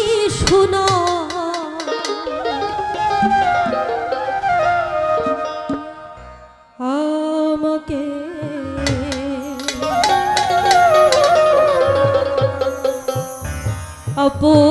খানি শোনা। আমাকে আপন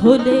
হলে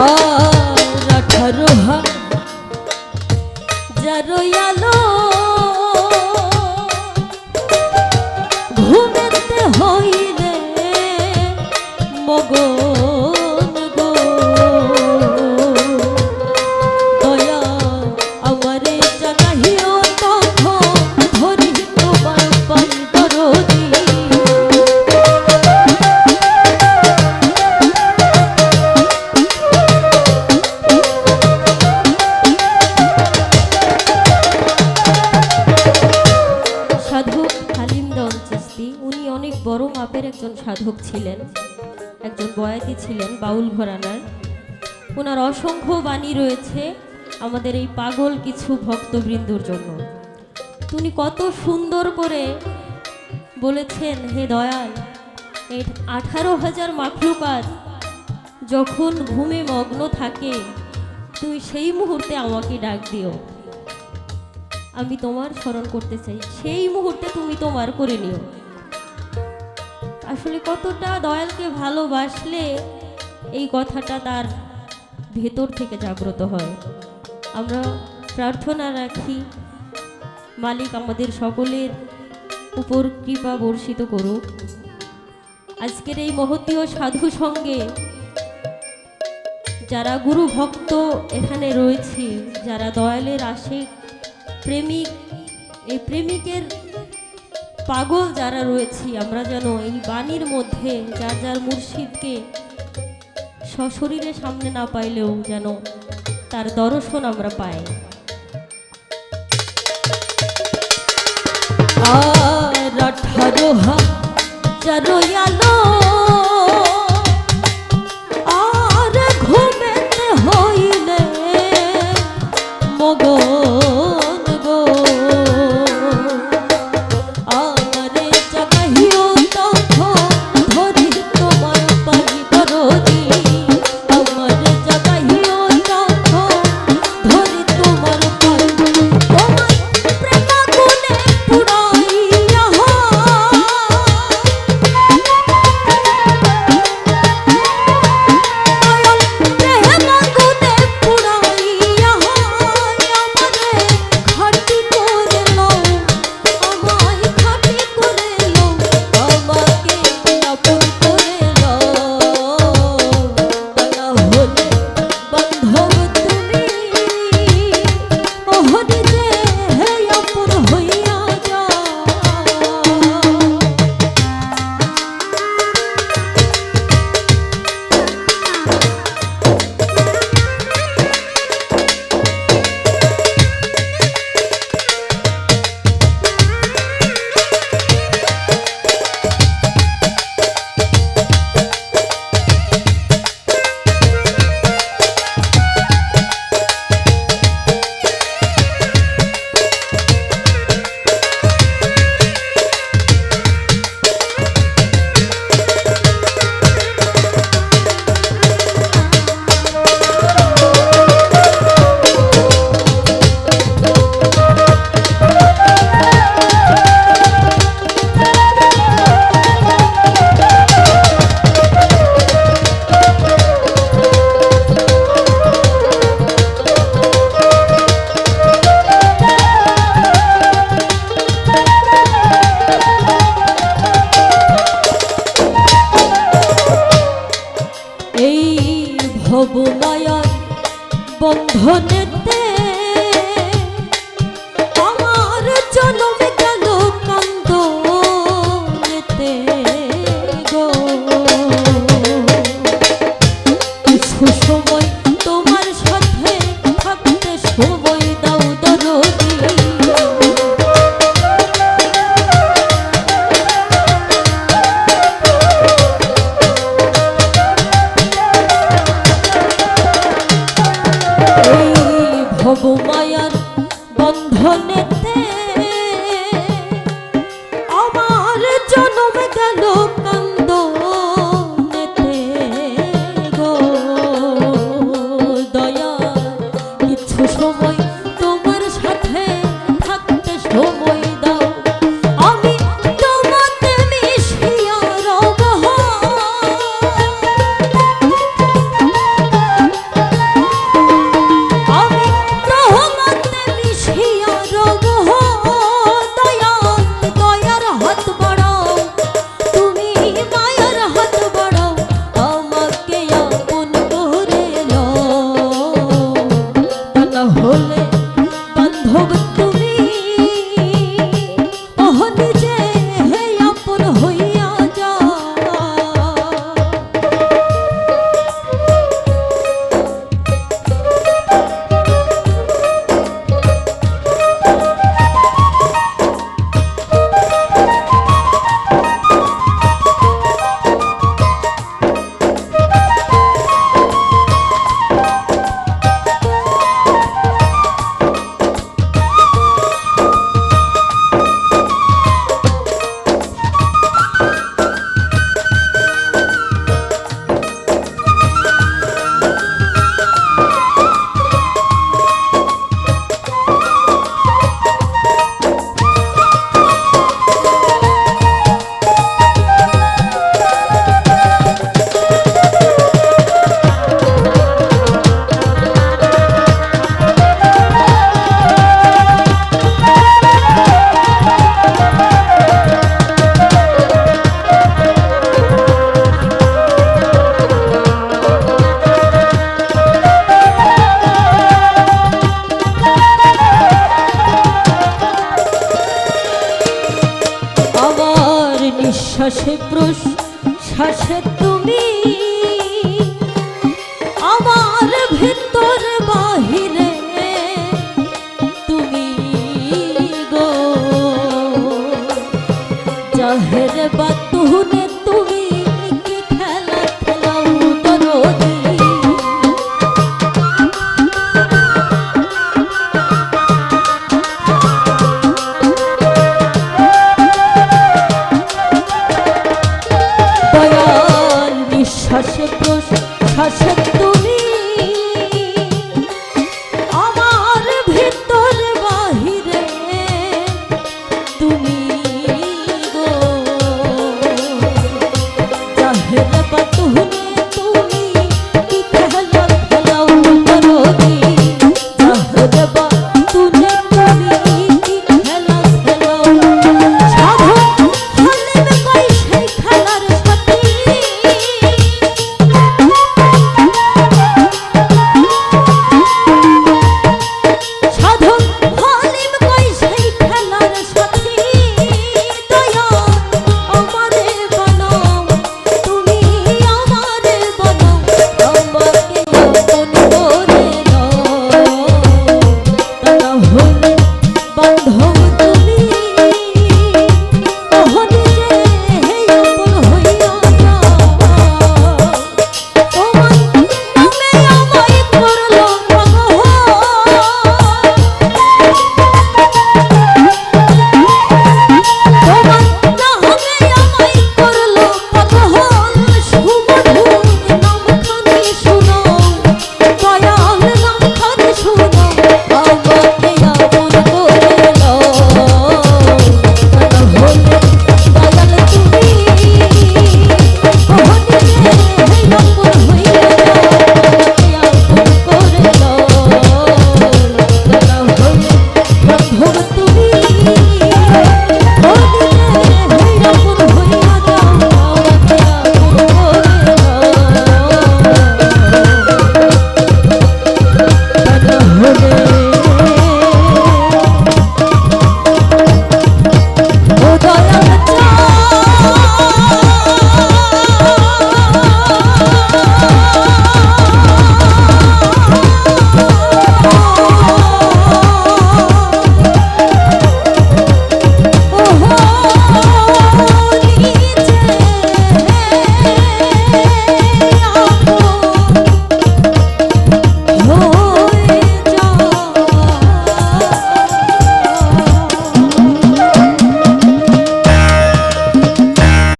আর আঠারো হাত যারো আলো ছিলেন বাউল ঘরানার। ওনার অসংখ্য বাণী রয়েছে আমাদের এই পাগল কিছু ভক্তবৃন্দুর জন্য। উনি কত সুন্দর করে বলেছেন, হে দয়াল, এই আঠারো হাজার মাখলুকাত যখন ঘুমে মগ্ন থাকে, তুমি সেই মুহূর্তে আমাকে ডাক দিও। আমি তোমার স্মরণ করতে চাই। সেই মুহূর্তে তুমি তোমার করে নিও। আসলে কতটা দয়ালকে ভালোবাসলে এই কথাটা তার ভেতর থেকে জাগ্রত হয়। আমরা প্রার্থনা রাখি, মালিক আমাদের সকলের উপর কৃপা বর্ষিত করুক। আজকের এই মহতীয় সাধু সঙ্গে যারা গুরু ভক্ত এখানে রয়েছে, যারা দয়ালের আশেক প্রেমিক, এই প্রেমিকের পাগল যারা রয়েছি, আমরা যেন এই বাণীর মধ্যে যার যার মুর্শিদকে সশরীরে সামনে না পাইলেও যেন তার দর্শন আমরা পাই। আর আঠারো হা চারো আলো